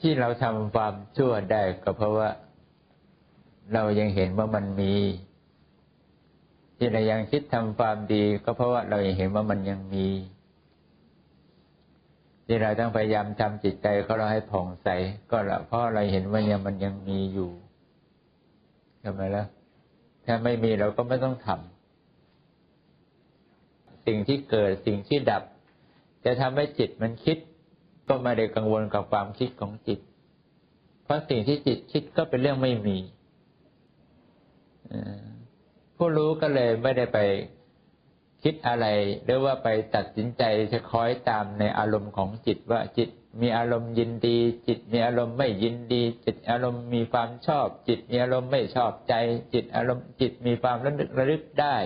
ที่เราทำความชั่วได้ก็เพราะว่า เรายังเห็นว่ามันมี ที่เรายังคิดทำความดี ก็เพราะว่าเรายังเห็นว่ามันยังมี ที่เราต้องพยายามทำจิตใจเของเราให้ผ่องใส ก็เพราะเราเห็นว่าเนี่ยมันยังมีอยู่ใช่ไหมล่ะถ้าไม่มีเราก็ไม่ต้องทำสิ่งที่เกิดสิ่งที่ดับ จะทำให้จิตมันคิด ก็ไม่ได้กังวลกับความคิดของจิต เพราะสิ่งที่จิตคิดก็เป็นเรื่องไม่มีผู้รู้ก็เลยไม่ได้ไปคิดอะไร หรือว่าไปตัดสินใจจะคอยตามในอารมณ์ของจิตว่าจิตมีอารมณ์ยินดี จิตมีอารมณ์ไม่ยินดี จิตอารมณ์มีความชอบ จิตมีอารมณ์ไม่ชอบใจ จิตอารมณ์จิตมีความระลึกระลึกได้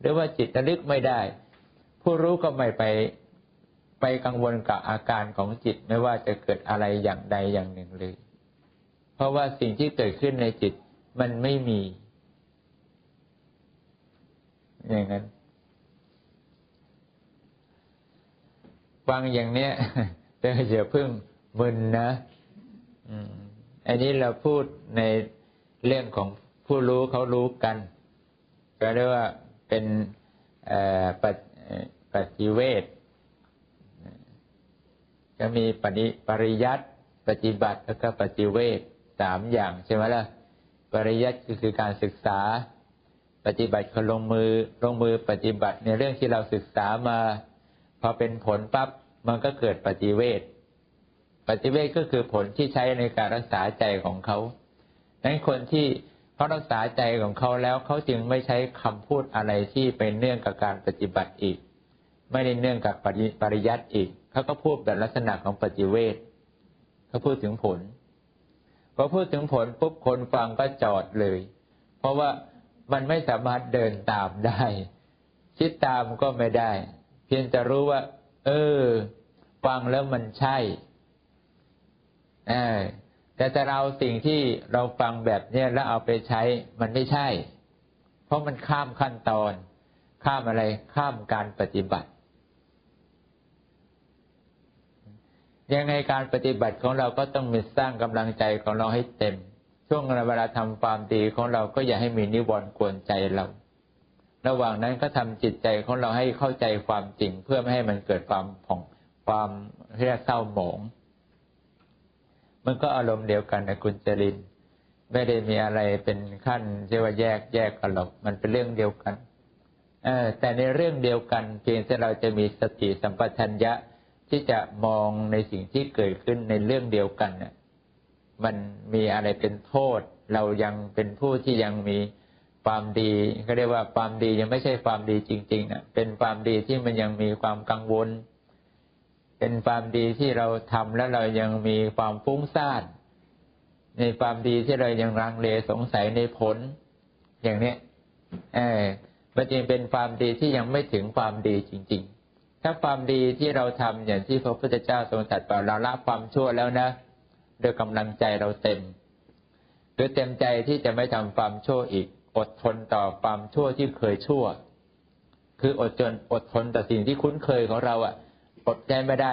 หรือว่าจิตระลึกไม่ได้ ผู้รู้ก็ไม่ไป ไปกังวลกับอาการของจิตไม่ว่าจะเกิดอะไรอย่างใดอย่างหนึ่งเลย เพราะว่าสิ่งที่เกิดขึ้นในจิตมันไม่มี อย่างนั้นฟังอย่างเนี้ยแต่อย่าเพิ่งมึนนะอันนี้เราพูดในเรื่องของผู้รู้เขารู้กัน ก็เรียกว่าเป็นปฏิเวท จะมีปฏิปริยัติปฏิบัติแล้วก็ปฏิเวทสามอย่างใช่ไหมล่ะ ปริยัติคือการศึกษา ปฏิบัติคือลงมือลงมือปฏิบัติในเรื่องที่เราศึกษามาพอเป็นผลปั๊บมันก็เกิดปฏิเวทปฏิเวทก็คือผลที่ใช้ในการรักษาใจของเขาดังนั้นคนที่เขารักษาใจของเขาแล้วเขาจึงไม่ใช้คำพูดอะไรที่เป็นเนื่องกับการปฏิบัติอีก ไม่ได้เนื่องกับปริยัติอีก เขาก็พูดแบบลักษณะของปฏิเวทเขาพูดถึงผลพอพูดถึงผลปุ๊บคนฟังก็จอดเลย เพราะว่ามันไม่สามารถเดินตามได้ คิดตามก็ไม่ได้ เพียงจะรู้ว่า เออ ฟังแล้วมันใช่แต่แต่เราสิ่งที่เราฟังแบบนี้แล้วเอาไปใช้มันไม่ใช่ เพราะมันข้ามขั้นตอน ข้ามอะไรข้ามการปฏิบัติ ยังไงการปฏิบัติของเราก็ต้องมีสร้างกำลังใจของเราให้เต็ม ช่วงเวลาทำความดีของเราก็อย่าให้มีนิวรณ์กวนใจเรา ระหว่างนั้นก็ทำจิตใจของเราให้เข้าใจความจริง เพื่อไม่ให้มันเกิดความผ่องความเรียกเศร้าหมอง มันก็อารมณ์เดียวกันนะคุณจรินไม่ได้มีอะไรเป็นขั้นเรียกว่าแยกแยกกันหรอกมันเป็นเรื่องเดียวกัน เออแต่ในเรื่องเดียวกันเพียงแต่เราจะมีสติสัมปชัญญะ ที่จะมองในสิ่งที่เกิดขึ้นในเรื่องเดียวกันเนี่ยมันมีอะไรเป็นโทษ เรายังเป็นผู้ที่ยังมีความดีก็เรียกว่าความดียังไม่ใช่ความดีจริงๆนะเป็นความดีที่มันยังมีความกังวล เป็นความดีที่เราทำแล้วเรายังมีความฟุ้งซ่านในความดีที่เรายังรังเลสงสัยในผล อย่างนี้เออมันจึงเป็นความดีที่ยังไม่ถึงความดีจริงๆ ถ้าความดีที่เราทำอย่างที่พระพุทธเจ้าทรงตรัสว่าเราละความชั่วแล้วนะด้วยกำลังใจเราเต็มหรือเต็มใจที่จะไม่ทำความชั่วอีก อดทนต่อความชั่วที่เคยชั่ว คืออดจนอดทนต่อสิ่งที่คุ้นเคยของเราอะอดใจไม่ได้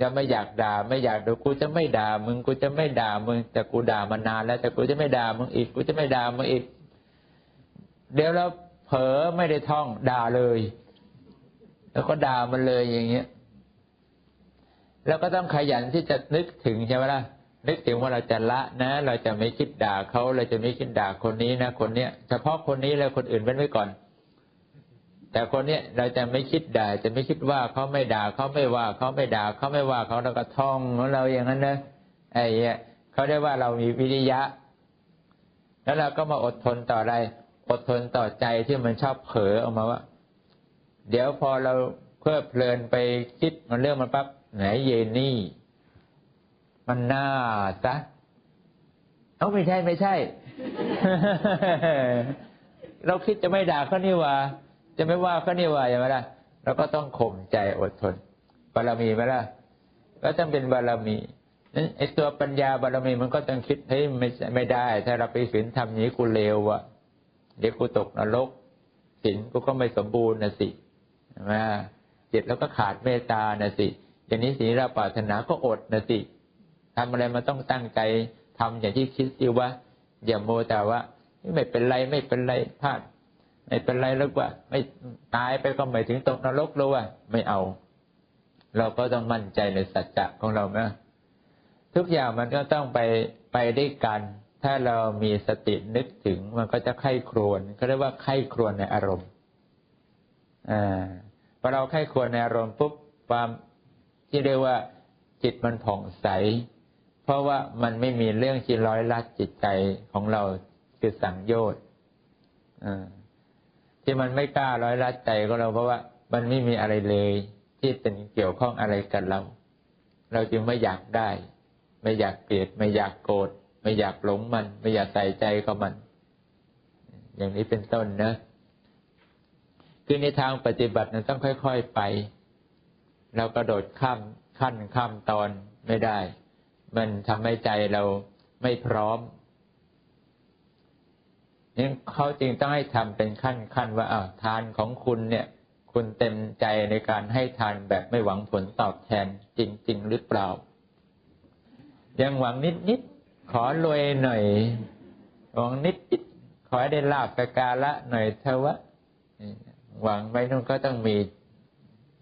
จะไม่อยากด่าไม่อยากดูกูจะไม่ด่ามึงกูจะไม่ด่ามึงแต่กูด่ามานานแล้วแต่กูจะไม่ด่ามึงอีก กูจะไม่ด่ามึงอีก เดี๋ยวเราเผลอไม่ได้ท่องด่าเลย แล้วก็ด่ามันเลยอย่างเงี้ย แล้วก็ต้องขยันที่จะนึกถึงใช่ไหมล่ะนึกถึงว่าเราจะละนะ เราจะไม่คิดด่าเขาเราจะไม่คิดด่าคนนี้นะคนเนี้ยเฉพาะคนนี้แล้วคนอื่นเป็นไว้ก่อน แต่คนเนี้ยเราจะไม่คิดด่า จะไม่คิดว่าเขาไม่ด่าเขาไม่ว่าเขาไม่ด่าเขาไม่ว่าเขาเราก็ท่องของเราอย่างนั้นนะไอ้เนี้ยเขาได้ว่าเรามีวิริยะ แล้วเราก็มาอดทนต่ออะไร อดทนต่อใจที่มันชอบเผลอออกมาว่า เดี๋ยวพอเราเพื่อเพลินไปคิดมันเรื่องมันปั๊บไหนเยนี่ มันน่าซะเอาไม่ใช่ไม่ใช่ เราคิดจะไม่ด่าเขานี่ว่า จะไม่ว่าเขานี่ว่าอย่างไรล่ะเราก็ต้องข่มใจอดทนบารมีไหมล่ะก็ต้องเป็นบารมีนั้นไอตัวปัญญาบารมีมันก็ต้องคิดเฮ้ยไม่ไม่ได้ ถ้าเราไปฝืนทำนี้กูเลวอะเดี๋ยวกูตกนรกศีลกูก็ไม่สมบูรณ์นะสิ มาจิตแล้วก็ขาดเมตตานะสิอย่างนี้สิ่งที่เราปรารถนาก็อดนะสิทำอะไรมันต้องตั้งใจทำอย่างที่คิดสิว่าอย่าโมแต่ว่าไม่เป็นไรไม่เป็นไรพลาดไม่เป็นไรแล้วว่า ไม่ตายไปก็ไม่ถึงตกนรกแล้วว่าไม่เอา เราก็ต้องมั่นใจในสัจจะของเรานะทุกอย่างมันก็ต้องไปไปด้วยกัน ถ้าเรามีสตินึกถึงมันก็จะไข้ครวนเขาเรียกว่าไข้ครวนในอารมณ์ พอเราไข้ควนในอารมณ์ปุ๊บความที่เรียกว่าจิตมันผ่องใส เพราะว่ามันไม่มีเรื่องที่ร้อยลัดจิตใจของเราคือสังโยชน์ที่มันไม่กล้าร้อยลัดใจของเราเพราะว่ามันไม่มีอะไรเลย ที่เป็นเกี่ยวข้องอะไรกับเรา เราจึงไม่อยากได้ ไม่อยากเกลียด ไม่อยากโกรธไม่อยากหลงมัน ไม่อยากใส่ใจกับมัน อย่างนี้เป็นต้นนะ คือในทางปฏิบัตินั้นต้องค่อย ๆไป เรากระโดดข้ามขั้นข้ามตอนไม่ได้ มันทำให้ใจเราไม่พร้อมนี่เขาจึงต้องให้ทำเป็นขั้นขั้นว่าอ้าวทานของคุณเนี่ย คุณเต็มใจในการให้ทานแบบไม่หวังผลตอบแทนจริง ๆ หรือเปล่า ยังหวังนิดนิดขอรวยหน่อยหวังนิดนิดขอให้ได้ลาบกกาละหน่อยเทวะ หวังไว้นู่นก็ต้องมี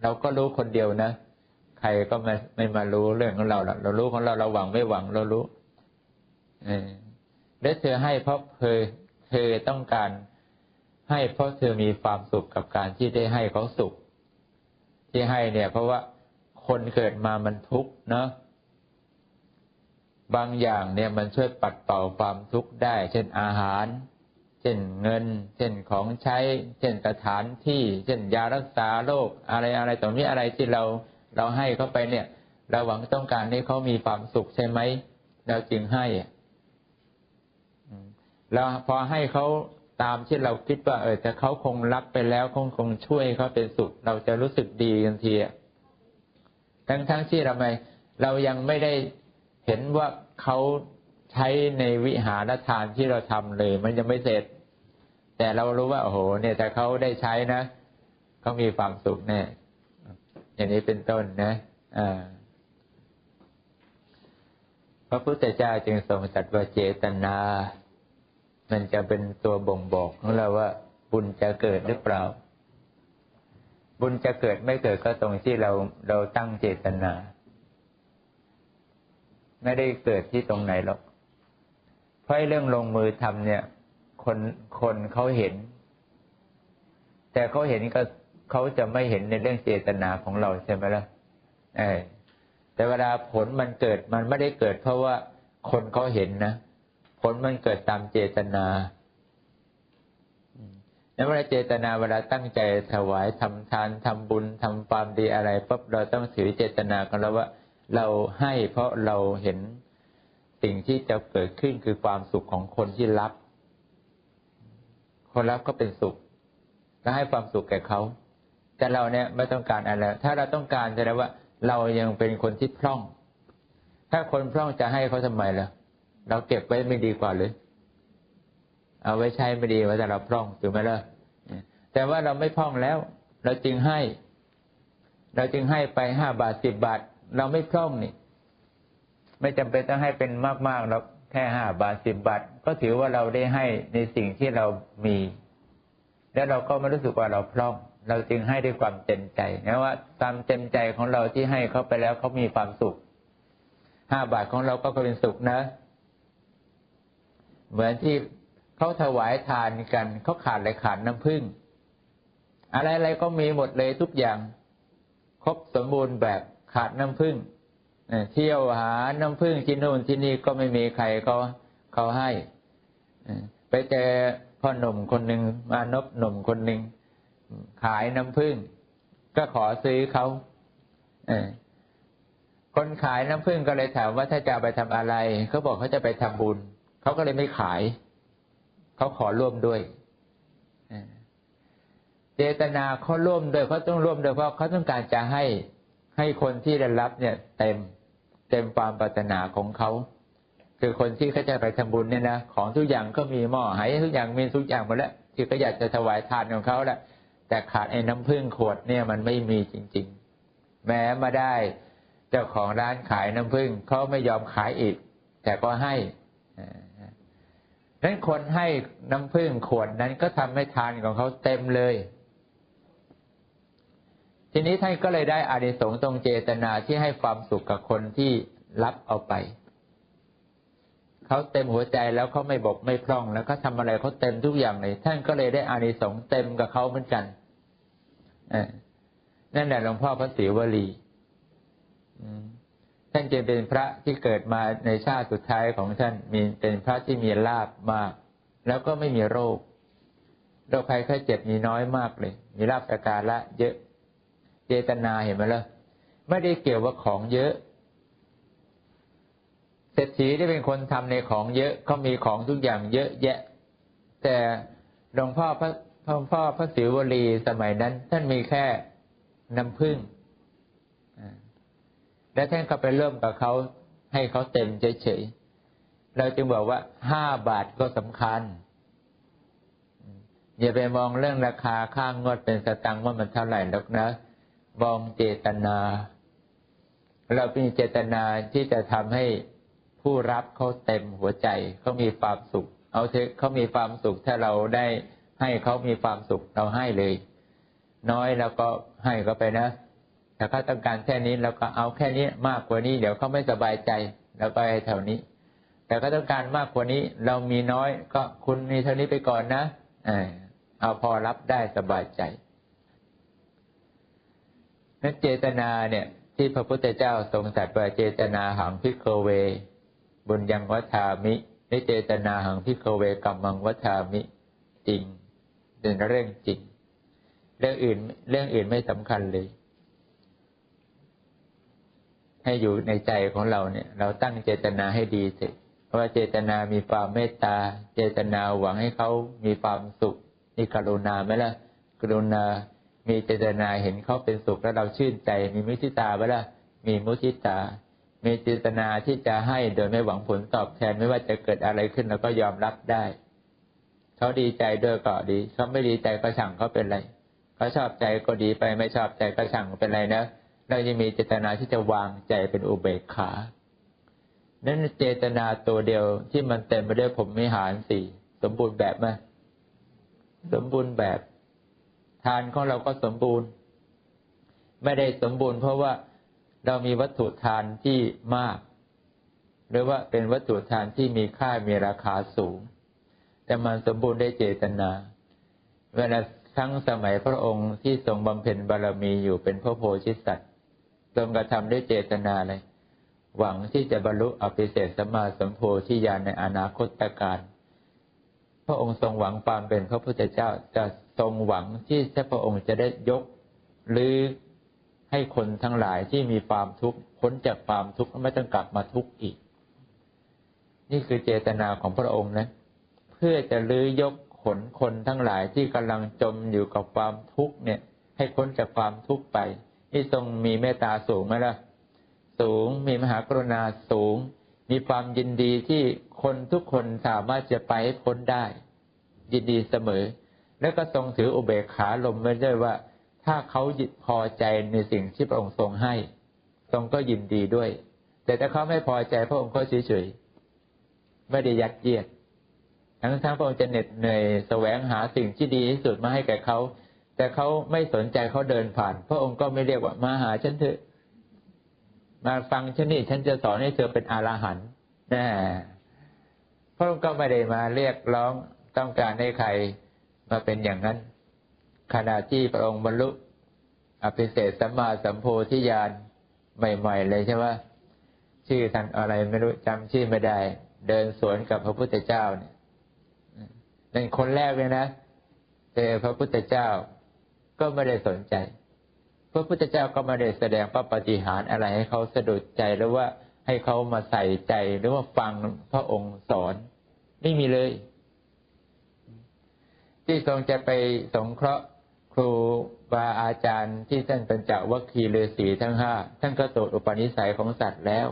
เราก็รู้คนเดียวนะ ใครก็ไม่ไม่มารู้เรื่องของเราหรอกเรารู้ของเราเราหวังไม่หวังเรารู้เออและเธอให้เพราะเธอเธอต้องการให้เพราะเธอมีความสุขกับการที่ได้ให้เขาสุข ที่ให้เนี่ย เพราะว่าคนเกิดมามันทุกข์เนาะบางอย่างเนี่ยมันช่วยปัดเป่าความทุกข์ได้ เช่นอาหาร เช่นเงิน เช่นของใช้ เช่นสถานที่ เช่นยารักษาโรคอะไรอะไรตรงนี้อะไรที่เราเราให้เขาไปเนี่ย เราหวังต้องการให้เขามีความสุขใช่ไหมเราจึงให้เราพอให้เขาตามที่เราคิดว่า เออแต่เขาคงรับไปแล้วคงคงช่วยเขาเป็นสุข เราจะรู้สึกดีกันทีทั้งทั้งที่เราไม่เรายังไม่ได้เห็นว่าเขา ใช้ในวิหารทานที่เราทำเลย มันยังไม่เสร็จ แต่เรารู้ว่าโอ้โห เนี่ยแต่เขาได้ใช้นะเขามีความสุขแน่อย่างนี้เป็นต้นนะอ่าพระพุทธเจ้าจึงทรงตรัสว่าเจตนา มันจะเป็นตัวบ่งบอกของเราว่า บุญจะเกิดหรือเปล่า บุญจะเกิดไม่เกิดก็ตรงที่เราเราตั้งเจตนา ไม่ได้เกิดที่ตรงไหนหรอก ราะเรื่องลงมือทำเนี่ย คนคนเขาเห็น แต่เขาเห็นก็เขาจะไม่เห็นในเรื่องเจตนาของเราใช่ไหมล่ะเออแต่เวลาผลมันเกิดมันไม่ได้เกิด เพราะว่าคนเขาเห็นนะผลมันเกิดตามเจตนาแล้วเวลาเจตนาเวลาตั้งใจถวายทำทานทำบุญทำความดีอะไรปุ๊บเราต้องถือเจตนาของเราว่า เราให้เพราะเราเห็น สิ่งที่จะเกิดขึ้นคือความสุขของคนที่รับ คนรับก็เป็นสุขก็ให้ความสุขแก่เขา แต่เราเนี่ยไม่ต้องการอะไร ถ้าเราต้องการแสดงว่าเรายังเป็นคนที่พร่อง ถ้าคนพร่องจะให้เขาทำไมล่ะ เราเก็บไว้ไม่ดีกว่าเลยเอาไว้ใช้ไม่ดีว่าแต่เราพร่องถูกไหมล่ะ แต่ว่าเราไม่พร่องแล้ว เราจึงให้ เราจึงให้ไปห้าบาทสิบบาท เราไม่พร่องนี่ ไม่จำเป็นต้องให้เป็นมากๆเราแค่ห้าบาทสิบบาท ก็ถือว่าเราได้ให้ในสิ่งที่เรามี แล้วเราก็ไม่รู้สึกว่าเราพร่อง เราจึงให้ด้วยความเต็มใจนะว่าความเต็มใจของเราที่ให้เขาไปแล้วเขามีความสุขห้าบาทของเราก็เป็นสุขนะ เหมือนที่เขาถวายทานกันเขาขาดอะไรขาดน้ำผึ้งอะไรๆก็มีหมดเลยทุกอย่าง ครบสมบูรณ์แบบขาดน้ำผึ้ง เที่ยวหาน้ำผึ้งที่นู่นที่นี่ก็ไม่มีใครเขาเขาให้ไปเจอพ่อหนุ่มคนหนึ่งมานพหนุ่มคนหนึ่งขายน้ำผึ้งก็ขอซื้อเขาเคนขายน้ำผึ้งก็เลยถามว่าถ้าจะไปทำอะไรเขาบอกเขาจะไปทำบุญเขาก็เลยไม่ขายเขาขอร่วมด้วยเจตนาเขาร่วมด้วยเขาต้องร่วมด้วยเพราะเขาต้องการจะให้ให้คนที่ได้รับเนี่ยเต็ม เต็มความปรารถนาของเขาคือคนที่เขาจะไปทำบุญเนี่ยนะของทุกอย่างก็มีหม้อหายทุกอย่างมีทุกอย่างหมดแล้วที่เขาอยากจะถวายทานของเขาแหละแต่ขาดไอ้น้ำผึ้งขวดเนี่ยมันไม่มีจริง ๆ แม้มาได้ เจ้าของร้านขายน้ำผึ้งเขาไม่ยอมขายอีก แต่ก็ให้นั้นคนให้น้ำผึ้งขวดนั้นก็ทำให้ทานของเขาเต็มเลย ทีนี้ท่านก็เลยได้อานิสงส์ตรงเจตนาที่ให้ความสุขกับคนที่รับเอาไป เขาเต็มหัวใจแล้วเขาไม่บกไม่พร่อง แล้วก็ทำอะไรเขาเต็มทุกอย่างเลย ท่านก็เลยได้อานิสงส์เต็มกับเขาเหมือนกันนั่นแหละหลวงพ่อพระศรีวลีท่านจึงเป็นพระที่เกิดมาในชาติสุดท้ายของท่านมีเป็นพระที่มีลาบมาก แล้วก็ไม่มีโรคโรคภัยไข้เจ็บมีน้อยมากเลย มีลาบสการะเยอะ เจตนาเห็นไหมล่ะไม่ได้เกี่ยวว่าของเยอะเศรษฐีที่เป็นคนทำในของเยอะเขามีของทุกอย่างเยอะแยะ แต่หลวงพ่อพระหลวงพ่อพระศิวลีสมัยนั้น ท่านมีแค่น้ำผึ้งแล้วท่านก็ไปเริ่มกับเขาให้เขาเต็มเฉยๆเราจึงบอกว่าห้าบาทก็สำคัญ อย่าไปมองเรื่องราคาข้างงวดเป็นสตังค์ว่ามันเท่าไหร่หรอกนะ มองเจตนา เราเป็นเจตนาที่จะทำให้ผู้รับเขาเต็มหัวใจเขามีความสุข เอาเถอะเขามีความสุขถ้าเราได้ให้เขามีความสุขเราให้เลย น้อยแล้วก็ให้เขาไปนะแต่เขาต้องการแค่นี้เราก็เอาแค่นี้มากกว่านี้ เดี๋ยวเขาไม่สบายใจเราก็ให้เท่านี้ แต่เขาต้องการมากกว่านี้เรามีน้อยก็คุณมีเท่านี้ไปก่อนนะเอาพอรับได้สบายใจ นั้นเจตนาเนี่ย ที่พระพุทธเจ้าทรงตรัสว่าเจตนาหังพิกเว บุญยังวัฏามิในเจตนาหังพิกเวกัมมังวัฏามิจริงเป็นเรื่องจริง เรื่องอื่น เรื่องอื่นไม่สำคัญเลย ให้อยู่ในใจของเราเนี่ย เราตั้งเจตนาให้ดีสิเพราะว่าเจตนามีความเมตตา เจตนาหวังให้เขามีความสุขมีกรุณาไหมล่ะ กรุณา มีเจตนาเห็นเขาเป็นสุขแล้วเราชื่นใจ มีมุทิตาไหมล่ะมีมุทิตา มีเจตนาที่จะให้โดยไม่หวังผลตอบแทนไม่ว่าจะเกิดอะไรขึ้นเราก็ยอมรับได้ เขาดีใจด้วยก็ดี เขาไม่ดีใจก็ช่างเขาเป็นไรเขาชอบใจก็ดีไปไม่ชอบใจก็ช่างเป็นไรนะเราจะมีเจตนาที่จะวางใจเป็นอุเบกขานั้นเจตนาตัวเดียวที่มันเต็มไปด้วยผมมิหารสี่สมบูรณ์แบบไหมสมบูรณ์แบบ ทานของเราก็สมบูรณ์ ไม่ได้สมบูรณ์ เพราะว่าเรามีวัตถุทานที่มาก หรือว่าเป็นวัตถุทานที่มีค่ามีราคาสูง แต่มันสมบูรณ์ได้เจตนา เวลาทั้งสมัยพระองค์ที่ทรงบำเพ็ญบารมีอยู่เป็นพระโพธิสัตว์ทรงกระทำด้วยเจตนาเลย หวังที่จะบรรลุอภิเศษสมาสัมโพธิญาณในอนาคตการพระองค์ทรงหวังความเป็นพระพุทธเจ้าจะ ทรงหวังที่พระองค์จะได้ยก หรือให้คนทั้งหลายที่มีความทุกข์พ้นจากความทุกข์ไม่ต้องกลับมาทุกข์อีก นี่คือเจตนาของพระองค์นะ เพื่อจะลื้อยกขนคนทั้งหลายที่กำลังจมอยู่กับความทุกข์เนี่ย ให้พ้นจากความทุกข์ไปที่ทรงมีเมตตาสูงไหมล่ะ สูงมีมหากรุณาสูง มีความยินดีที่คนทุกคนสามารถจะไปพ้นได้ ยินดีเสมอ แล้วก็ทรงถืออุเบกขาลมไว้ด้วยว่า ถ้าเขาพอใจในสิ่งที่พระองค์ทรงให้ ทรงก็ยินดีด้วย แต่ถ้าเขาไม่พอใจพระองค์ก็เฉยๆไม่ได้ยัดเยียด ทั้งทั้งพระองค์จะเหน็ดเหนื่อยแสวงหาสิ่งที่ดีที่สุดมาให้แก่เขา แต่เขาไม่สนใจเขาเดินผ่าน พระองค์ก็ไม่เรียกว่ามาหาฉันเถอะ มาฟังฉันนี่ฉันจะสอนให้เธอเป็นอรหันต์นะพระองค์ก็ไม่ได้มาเรียกร้องต้องการให้ใคร มาเป็นอย่างนั้น ขณะที่พระองค์บรรลุอภิเศษสัมมาสัมโพธิญาณใหม่ ๆ เลยใช่ไหมชื่อท่านอะไรไม่รู้จำชื่อไม่ได้ เดินสวนกับพระพุทธเจ้าเนี่ยเป็นคนแรกเลยนะเจอพระพุทธเจ้าก็ไม่ได้สนใจ พระพุทธเจ้าก็ไม่ได้แสดงพระปฏิหารอะไรให้เขาสะดุดใจหรือว่าให้เขามาใส่ใจหรือว่าฟังพระองค์สอน ไม่มีเลย ที่ทรงจะไปสงเคราะห์ครูบาอาจารย์ที่ท่านเป็นเจ้าวัคคีฤาษีทั้งห้าท่านก็ตรวจอุปนิสัยของสัตว์แล้ว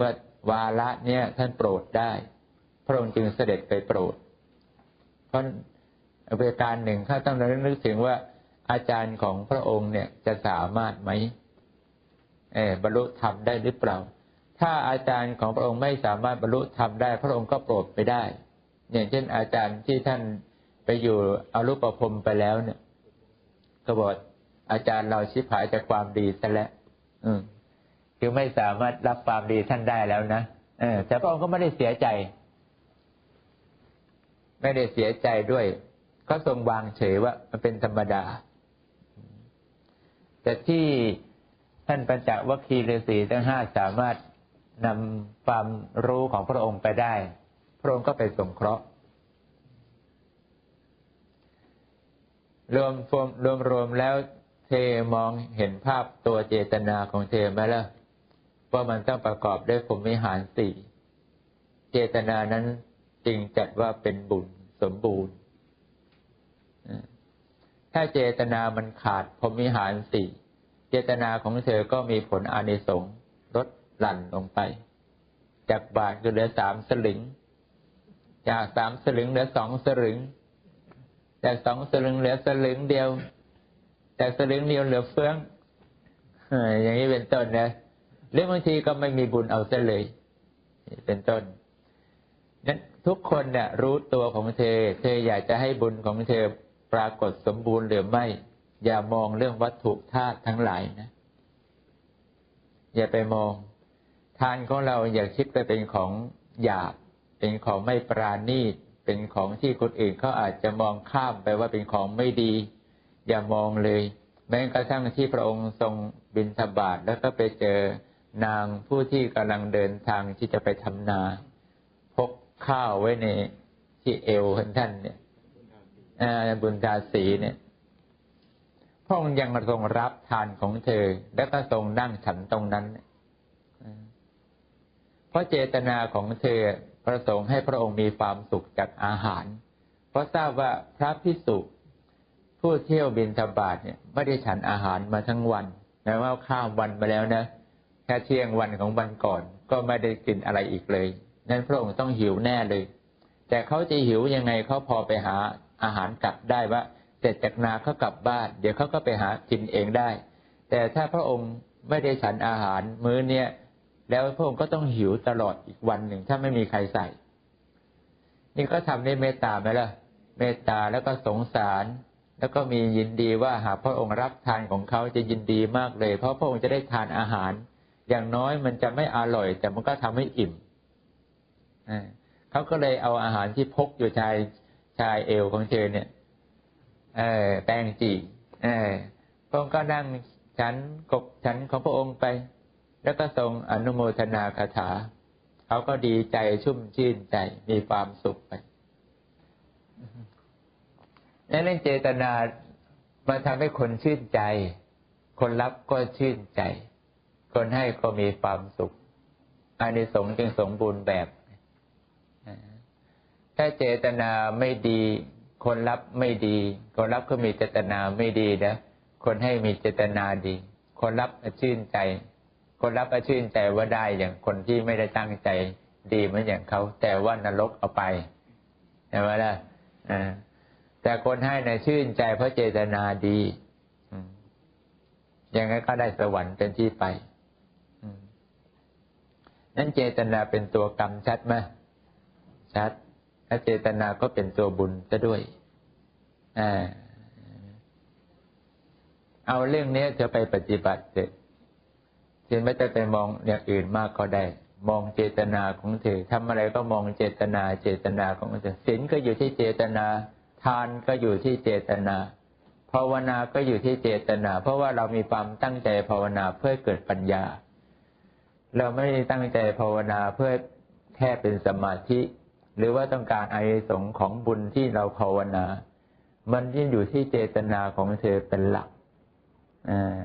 ว่าวาระเนี่ยท่านโปรดได้ พระองค์จึงเสด็จไปโปรด เพราะเวการหนึ่งข้าต้องนึกถึงว่าอาจารย์ของพระองค์เนี่ยจะสามารถไหมเออบรรลุธรรมได้หรือเปล่า ถ้าอาจารย์ของพระองค์ไม่สามารถบรรลุธรรมได้ พระองค์ก็โปรดไปได้ อย่างเช่นอาจารย์ที่ท่าน ไปอยู่อรูปภพไปแล้วเนี่ยก็บอกอาจารย์เราชิบหายจากความดีซะแล้วอืมคือไม่สามารถรับความดีท่านได้แล้วนะเออแต่พระองค์ก็ไม่ได้เสียใจ ไม่ได้เสียใจด้วย ก็ทรงวางเฉยว่ามันเป็นธรรมดา แต่ที่ท่านปัญจวัคคีย์ฤาษีทั้งห้าสามารถนำความรู้ของพระองค์ไปได้ พระองค์ก็ไปสงเคราะห์ รวมรวมรวมแล้วเทมองเห็นภาพตัวเจตนาของเทไหมล่ะว่ามันต้องประกอบด้วยภูมิหารสี่เจตนานั้นจึงจัดว่าเป็นบุญสมบูรณ์ ถ้าเจตนามันขาดพรมิหารสี่เจตนาของเธอก็มีผลอานิสงส์ลดหลั่นลงไป จากบาทก็เหลือสามสลึง จากสามสลึงเหลือสองสลึง จากสองสลึงเหลือสลึงเดียว จากสลึงเดียวเหลือเฟืองอย่างนี้เป็นต้นนะหรือบางทีก็ไม่มีบุญเอาซะเลย เป็นต้นนั้นทุกคนเนี่ยรู้ตัวของเธอ เธออยากจะให้บุญของเธอปรากฏสมบูรณ์หรือไม่ อย่ามองเรื่องวัตถุธาตุทั้งหลายนะ อย่าไปมอง ทานของเราอย่าคิดไปเป็นของหยาบ เป็นของไม่ปราณีต เป็นของที่คนอื่นเขาอาจจะมองข้ามไปว่าเป็นของไม่ดี อย่ามองเลย แม้กระทั่งที่พระองค์ทรงบินทบาทแล้วก็ไปเจอนางผู้ที่กำลังเดินทางที่จะไปทำนา พกข้าวไว้ในที่เอวของท่านเนี่ยบุญตาสีเนี่ย พระองค์ยังทรงรับทานของเธอ แล้วก็ทรงนั่งฉันตรงนั้น เพราะเจตนาของเธอ ประสงค์ให้พระองค์มีความสุขจากอาหาร เพราะทราบว่าพระพิสุผู้เที่ยวบินทบาทเนี่ยไม่ได้ฉันอาหารมาทั้งวันแม้ว่าข้ามวันมาแล้วนะแค่เที่ยงวันของวันก่อน ก็ไม่ได้กินอะไรอีกเลย นั้นพระองค์ต้องหิวแน่เลย แต่เขาจะหิวยังไงเขาพอไปหาอาหารกลับได้ว่าเสร็จจากนาเขากลับบ้าน เดี๋ยวเขาก็ไปหากินเองได้ แต่ถ้าพระองค์ไม่ได้ฉันอาหารมื้อเนี้ย แล้วพระองค์ก็ต้องหิวตลอดอีกวันหนึ่งถ้าไม่มีใครใส่ นี่ก็ทำได้เมตตาไหมล่ะ เมตตาแล้วก็สงสาร แล้วก็มียินดีว่าหากพระองค์รับทานของเขาจะยินดีมากเลย เพราะพระองค์จะได้ทานอาหาร อย่างน้อยมันจะไม่อร่อย แต่มันก็ทำให้อิ่มเขาก็เลยเอาอาหารที่พกอยู่ชายชายเอวของเธอเนี่ยเออแป้งจีเออพระองค์ก็นั่งฉันกบฉันของพระองค์ไป แล้วก็ทรงอนุโมทนาคาถา เขาก็ดีใจชุ่มชื่นใจมีความสุขไปในเรื่องเจตนามาทำให้คนชื่นใจ คนรับก็ชื่นใจ คนให้ก็มีความสุขอานิสงส์จึงสมบูรณ์แบบ ถ้าเจตนาไม่ดี คนรับไม่ดี คนรับก็มีเจตนาไม่ดีนะ คนให้มีเจตนาดี คนรับชื่นใจ คนรับชื่นใจว่าได้อย่างคนที่ไม่ได้ตั้งใจดีเหมือนอย่างเขา แต่ว่านรกเอาไปใช่ไหมล่ะแต่คนให้นะชื่นใจเพราะเจตนาดีอย่างนั้นก็ได้สวรรค์เป็นที่ไปนั้นเจตนาเป็นตัวกรรมชัดไหมชัดถ้าเจตนาก็เป็นตัวบุญซะด้วยอ่าเอาเรื่องนี้จะไปปฏิบัติเสร็จ เช่นไม่ต้องไปมองอย่างอื่นมากก็ได้ มองเจตนาของเธอทำอะไรก็มองเจตนาเจตนาของเธอศีลก็อยู่ที่เจตนา ทานก็อยู่ที่เจตนาภาวนาก็อยู่ที่เจตนา เพราะว่าเรามีความตั้งใจภาวนาเพื่อเกิดปัญญา เราไม่ได้ตั้งใจภาวนาเพื่อแค่เป็นสมาธิ หรือว่าต้องการอานิสงส์ของบุญที่เราภาวนา มันยิ่งอยู่ที่เจตนาของเธอเป็นหลักอ่า